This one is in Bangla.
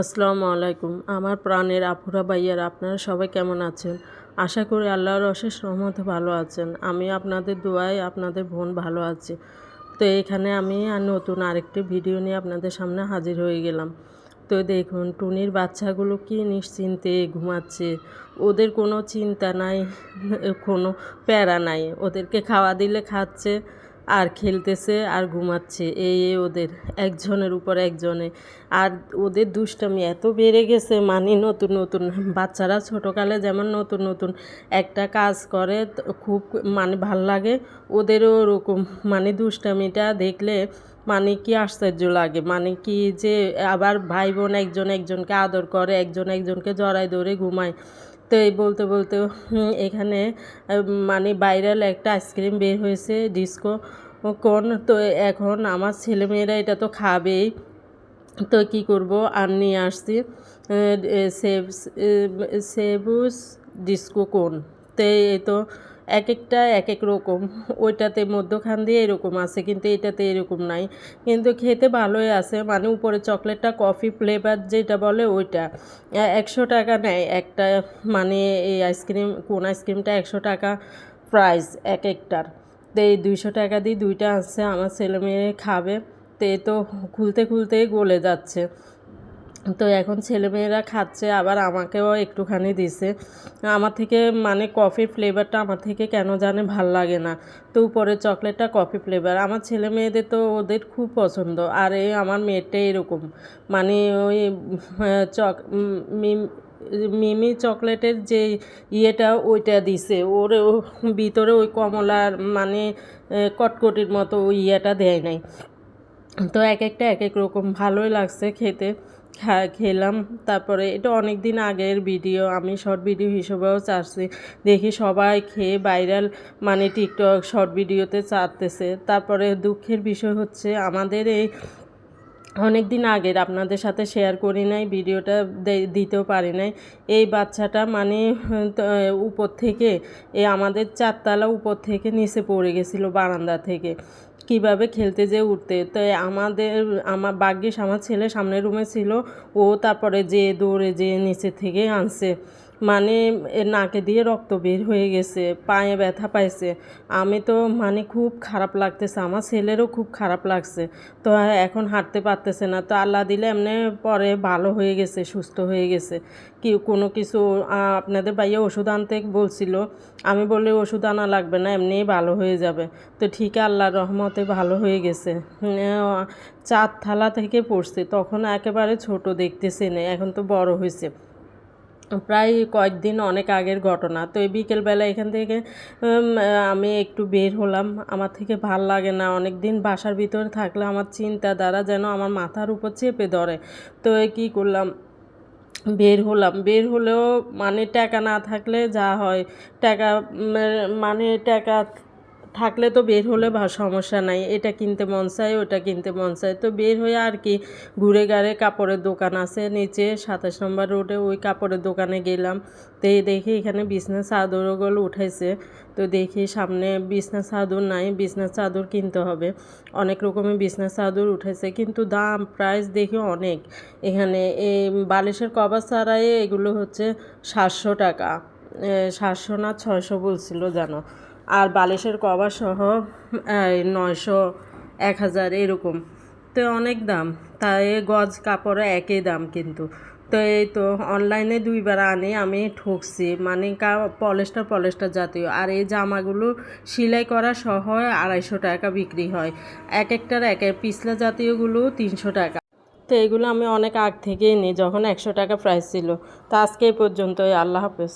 আসসালামু আলাইকুম। আমার প্রাণের আফুরা ভাইয়ার, আপনারা সবাই কেমন আছেন? আশা করি আল্লাহর অশেষ রহমতে ভালো আছেন। আমি আপনাদের দোয়ায় আপনাদের বোন ভালো আছে। তো এখানে আমি আর নতুন আরেকটি ভিডিও নিয়ে আপনাদের সামনে হাজির হয়ে গেলাম। তো দেখুন, টুনির বাচ্চাগুলো কি নিশ্চিন্তে ঘুমাচ্ছে। ওদের কোনো চিন্তা নাই, কোনো প্যারা নাই। ওদেরকে খাওয়া দিলে খাচ্ছে। আর খেলতেছে আর ঘুমাচ্ছে, এই ওদের, একজনের উপর একজনে। আর ওদের দুষ্টামি এত বেড়ে গেছে মানে নতুন নতুন বাচ্চারা ছোটোকালে যেমন নতুন নতুন একটা কাজ করে খুব মানে ভালো লাগে। ওদেরও ওরকম মানে দুষ্টামিটা দেখলে মানে কি আশ্চর্য লাগে মানে কি যে আবার ভাই বোন একজন একজনকে আদর করে, একজন একজনকে জড়ায় ধরে ঘুমায়। তো এই বলতে বলতে এখানে মানে বাইরাল একটা আইসক্রিম বের হয়েছে ডিস্কো কোন তো এখন আমার ছেলেমেয়েরা এটা তো খাবেই। তো কি করব? আর নিয়ে আসছি সেভ সেবুস ডিস্কো কোন তো এই তো এক একটা এক এক রকম। ওইটাতে মধ্যখান দিয়ে এরকম আছে, কিন্তু এটাতে এরকম নাই। কিন্তু খেতে ভালোই আছে মানে উপরে চকলেটটা কফি ফ্লেভার যেটা বলে ওইটা। একশো টাকা নেয় একটা মানে এই আইসক্রিম, কোন আইসক্রিমটা একশো টাকা প্রাইস এক একটার তো এই দুইশো টাকা দিয়ে দুইটা আছে আমার ছেলে মেয়ে খাবে তো খুলতে খুলতেই গলে যাচ্ছে। তো এখন ছেলেমেয়েরা খাচ্ছে, আবার আমাকেও একটুখানি দিছে। আমার থেকে মানে কফি ফ্লেভারটা আমার থেকে কেন জানে ভালো লাগে না। তো উপরে চকলেটটা কফি ফ্লেভার আমার ছেলে মেয়েদের তো ওদের খুব পছন্দ, আর এই আমার মেয়েটা এরকম। মানে ওই চক মিমি চকলেটের যে ইয়েটা, ওইটা দিছে। ওর ভিতরে ওই কমলার মানে কটকটির মতো ওই ইয়েটা দেয় নাই। তো এক একটা এক এক রকম ভালোই লাগছে খেতে। খেলাম। তারপরে এটা অনেক দিন আগের ভিডিও। আমি শর্ট ভিডিও হিসেবেও চাচ্ছি দেখি সবাই খেয়ে ভাইরাল মানে টিকটক শর্ট ভিডিওতে চাটতেছে তারপরে দুঃখের বিষয় হচ্ছে, আমাদের এই অনেক দিন আগের আপনাদের সাথে শেয়ার করি নাই, ভিডিওটা দিতেও পারি নাই। এই বাচ্চাটা মানে উপর থেকে, এ, আমাদের চারতলা উপর থেকে নিচে পড়ে গেছিল বারান্দা থেকে। কীভাবে খেলতে যে উঠতে? তো আমাদের, আমার ভাগ্যিস আমার ছেলে সামনের রুমে ছিল, ও তারপরে যে দৌড়ে যে নিচে থেকে আনছে। মানে নাকে দিয়ে রক্ত বের হয়ে গেছে, পায়ে ব্যথা পাইছে। আমি তো মানে খুব খারাপ লাগতেছে, আমার ছেলেরও খুব খারাপ লাগছে। তো এখন হাঁটতে পারতেছে না, তো আল্লাহ দিলে এমনি পরে ভালো হয়ে গেছে, সুস্থ হয়ে গেছে। কি, কোনো কিছু আপনাদের ভাইয়া ওষুধ আনতে বলছিল, আমি বললে ওষুধ আনা লাগবে না এমনিই ভালো হয়ে যাবে। তো ঠিক আল্লাহর রহমতে ভালো হয়ে গেছে। চার থালা থেকে পড়ছে, তখন একেবারে ছোট দেখতেছে না, এখন তো বড় হয়েছে। প্রায় কয়েকদিন অনেক আগের ঘটনা। তো এই বিকেলবেলা এখান থেকে আমি একটু বের হলাম। আমার থেকে ভালো লাগে না। অনেক দিন বাসার ভিতরে থাকলে আমার চিন্তা দ্বারা যেন আমার মাথার উপর চেপে ধরে। তো কী করলাম? বের হলাম। বের হলেও মানে টাকা না থাকলে যা হয়। টাকা মানে টাকা থাকলে তো বের হলে সমস্যা নাই, এটা কিনতে মন চায়, ওটা কিনতে মন চায়। তো বের হয়ে আর কি ঘুরে গাড়ে কাপড়ের দোকান আছে, নিচে সাতাশ নম্বর রোডে ওই কাপড়ের দোকানে গেলাম। তো এই দেখি এখানে বিছনা চাদরগুলো উঠাইছে তো দেখি সামনে বিছনা চাদর নাই বিছনা চাদর কিনতে হবে। অনেক রকমের বিছনা চাদর উঠেছে, কিন্তু দাম প্রাইস দেখি অনেক। এখানে এই বালিশের কভার ছাড়াই এগুলো হচ্ছে সাতশো টাকা। সাতশো না ছয়শো বলছিল জানো? আর বালিশের কভার সহ নয়শো এক হাজার এরকম। তো অনেক দাম। তাই গজ কাপড়ে একই দাম কিন্তু। তো এই তো অনলাইনে দুইবার আনি, আমি ঠকছি। মানে কা, পলেস্টার পলেস্টার জাতীয়। আর এই জামাগুলো সেলাই করা সহ আড়াইশো টাকা বিক্রি হয়। এক একটার এক এক। পিছলা জাতীয়গুলো তিনশো টাকা। তো এগুলো আমি অনেক আগ থেকেই নিই যখন একশো টাকা প্রাইস ছিল। তো আজকে এই পর্যন্তই। আল্লাহ হাফেজ।